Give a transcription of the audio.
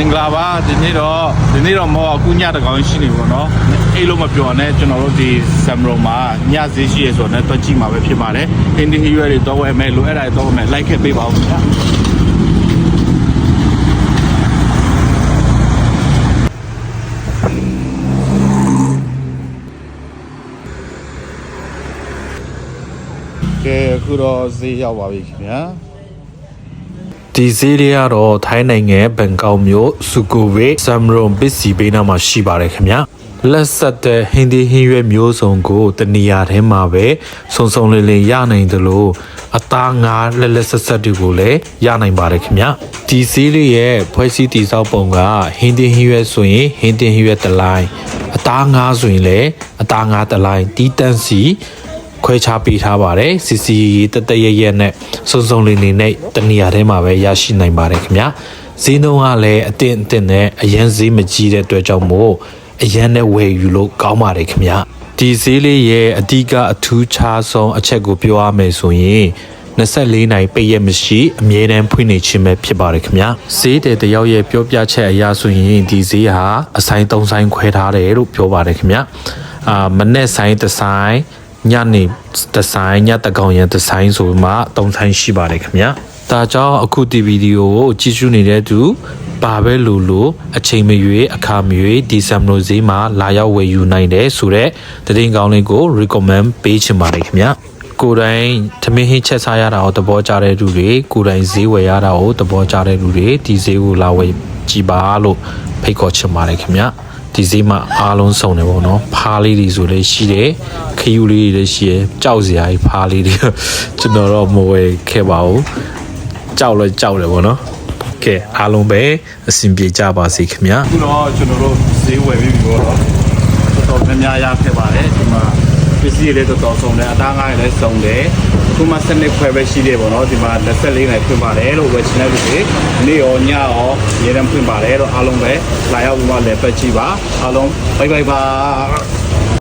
မင်္ဂလာပါဒီနေ့တော့ဒီနေ့တော့မောအခုညတကောင်ရှိနေပေါ့နော်အဲ့လိုမပြောနဲ့ကျွန်တော်တို့ဒီဆမ်ရိုမှာညဈေးရှိရဆိုတော့တော့ကြည့်မှာပဲဖြစ်ပါတယ်ဟင်းဒီဟီရွယ်တွေတော့ဝယ်မယ်လိုအဲ့ဒါတွေတော့ဝယ်မယ်လိုက်ခဲ့ပေးပါဦးခင်ဗျာကဲအခုတော့ဈေးရောက်ပါပြီခင်ဗျာ ဒီဈေးတွေကတော့ထိုင်းနိုင်ငံဘန်ကောက်မြို့စူကိုဝေဆမ်ရွန်ပစ္စည်းဘေးနားမှာရှိပါတယ်ခင်ဗျာလက်ဆက်တဲ့ဟင်းဒီဟင်းရွက်မျိုးစုံကိုတနေရာထဲမှာပဲစုံစုံလင်လင်ရနိုင်တယ်လို့အသားငါးလက်လက်ဆက်ဆက်တွေကိုလည်းရနိုင်ပါတယ်ခင်ဗျာဒီဈေးလေးရဲ့ဖွဲ့စည်းတည်ဆောက်ပုံကဟင်းဒီဟင်းရွက်ဆိုရင်ဟင်းဒီဟင်းရွက်တစ်လိုင်းအသားငါးဆိုရင်လည်းအသားငါးတစ်လိုင်းတီးတန့်စီ ခွဲခြားပေးထားပါတယ်စီစီတတရရက်နဲ့စုံစုံလေးလေးနဲ့တနေရာထဲမှာပဲရရှိနိုင်ပါတယ်ခင်ဗျာဈေးနှုန်းကလည်းအတင်းအတင်းနဲ့အရန်ဈေးမကြီးတဲ့အတွက်ကြောင့်မို့အရန်နဲ့ဝယ်ယူလို့ကောင်းပါတယ်ခင်ဗျာဒီဈေးလေးရဲ့အဓိကအထူးခြားဆုံးအချက်ကိုပြောရမယ်ဆိုရင်24နိုင်ပိတ်ရက်မရှိအမြဲတမ်းဖွင့်နေခြင်းပဲဖြစ်ပါတယ်ခင်ဗျာဈေးတဲ့တယောက်ရဲ့ပြောပြချက်အရဆိုရင်ဒီဈေးဟာအဆိုင်၃ဆိုင်ခွဲထားတယ်လို့ပြောပါတယ်ခင်ဗျာအာမနေ့ဆိုင်တစ်ဆိုင် ညနေဒီဇိုင်းညတကောင်ရန်ဒီဇိုင်းဆိုပြီးမှတုံးဆိုင်ရှိပါတယ်ခင်ဗျာဒါကြောင့်အခုဒီဗီဒီယိုကိုကြည့်ရှုနေတဲ့သူဘာပဲလို့လို့အချိန်မရွေးအခါမရွေးဒီဆမ်နိုဈေးမှာလာရောက်ဝယ်ယူနိုင်တယ်ဆိုတော့တည်င်းကောင်းလေးကို recommend ပေးချင်ပါတယ်ခင်ဗျာကိုယ်တိုင်သမင်းဟင်းချက်စားရတာကိုသဘောကျတဲ့လူတွေကိုယ်တိုင်ဈေးဝယ်ရတာကိုသဘောကျတဲ့လူတွေဒီဈေးကိုလာဝယ်ကြည့်ပါလို့ဖိတ်ခေါ်ချင်ပါတယ်ခင်ဗျာ ဒီဈေးမှာအားလုံးစုံတယ်ပေါ့နော်ဖားလေးတွေဆိုလည်းရှိတယ်ခယူလေးတွေလည်းရှိတယ်ကြောက်စရာကြီးဖားလေးတွေကျွန်တော်တော့မဝယ်ခဲ့ပါဘူးကြောက်လည်းကြောက်တယ်ပေါ့နော်ကဲအားလုံးပဲအဆင်ပြေကြပါစေခင်ဗျာအခုတော့ကျွန်တော်တို့ဈေးဝယ်ပြီးပြီပေါ့တော့တော်တော်များများရခဲ့ပါတယ်ဒီမှာ ပစ္စည်းတွေလည်းတော်တော်စုံတယ်အသားငါးတွေလည်းစုံတယ်အခုမှစနစ်ခွဲပဲရှိသေးပေါ့နော်ဒီမှာ24နိုင်ဖွင့်ပါတယ်လို့ဝယ်ချင်တဲ့လူတွေနေ့ရောညရောရေတမ်းဖွင့်ပါတယ်လို့အားလုံးပဲလာရောက်ပြီးမှလည်းပတ်ကြည့်ပါအားလုံးဘိုင်ဘိုင်ပါ